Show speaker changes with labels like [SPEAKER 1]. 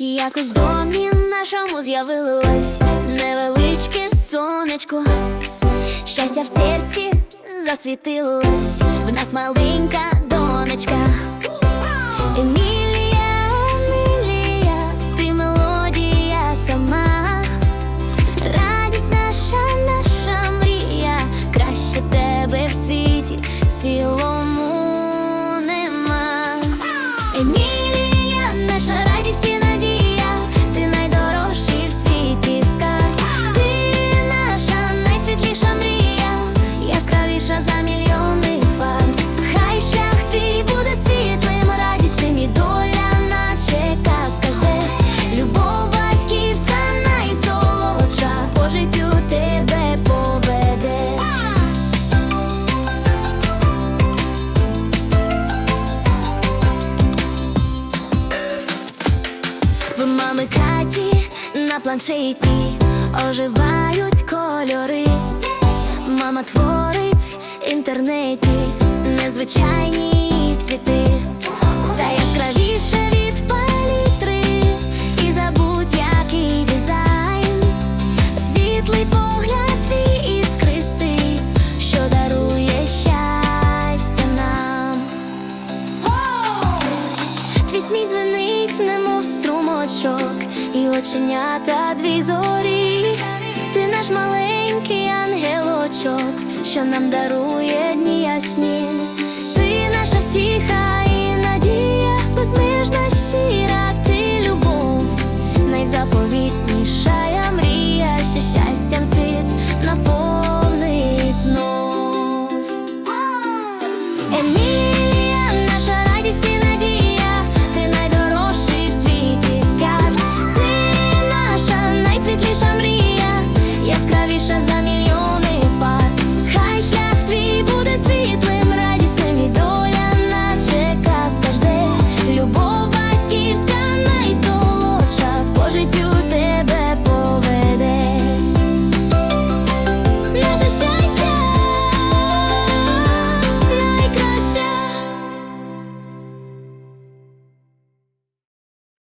[SPEAKER 1] Якось в домі нашому з'явилось невеличке сонечко, щастя в серці засвітилось, в нас маленька донечка. Емілія, Емілія, ти мелодія сама, радість наша, мрія, краще тебе в світі цілому мами Каті на планшеті оживають кольори. Мама творить в інтернеті незвичайні Дзвенить, немов струмочок, і оченята дві зорі. Ти наш маленький ангелочок, що нам дарує